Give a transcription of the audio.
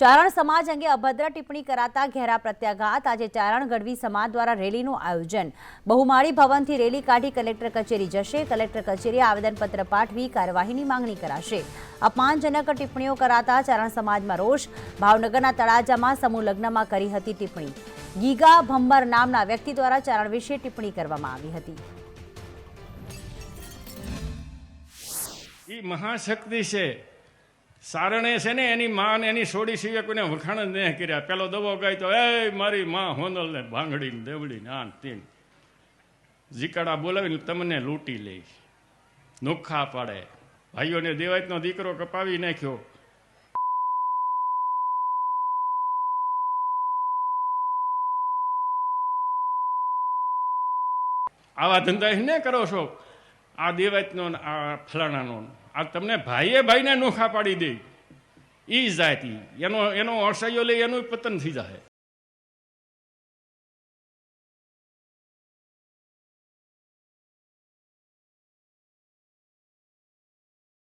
ચારણ સમાજ અંગે અભદ્ર ટિપ્પણી કરાતા ઘેરા પ્રત્યાઘાત. આજે ચારણ ગઢવી સમાજ દ્વારા રેલીનું આયોજન. બહુમાળી ભવનથી રેલી કાઢી કલેક્ટર કચેરી જશે. કલેક્ટર કચેરીએ આવેદનપત્ર પાઠવી કાર્યવાહીની માંગણી કરાશે. અપમાનજનક ટિપ્પણીઓ કરાતા ચારણ સમાજમાં રોષ. ભાવનગરના તળાજામાં સમૂહ લગ્નમાં કરી હતી ટિપ્પણી. ગીગા ભંબર નામના વ્યક્તિ દ્વારા ચારણ વિશે ટિપ્પણી કરવામાં આવી હતી. મહાશક્તિ છે. સારણે છે ને, એની માં એની સોડી સિવાય કોઈને વખાણ જ નહીં કર્યા. પેલો દવો ગાય તો, એ મારી માં હોનલ ને ભાંગડી ને દેવડી ને આન તીન. જીકાડા બોલાવીને તમને લૂંટી લે નોખા પાડે. ભાઈઓને દેવાયતનો દીકરો કપાવી નાખ્યો. આવા ધંધા એને કરો છો? આ દેવાયતનો ને આ ફલાણાનો આ તમને ભાઈએ ભાઈને નોખા પાડી દે. એ જાતિ. એનો એનો અસહ્યો લઈ એનું પતન થઈ જાય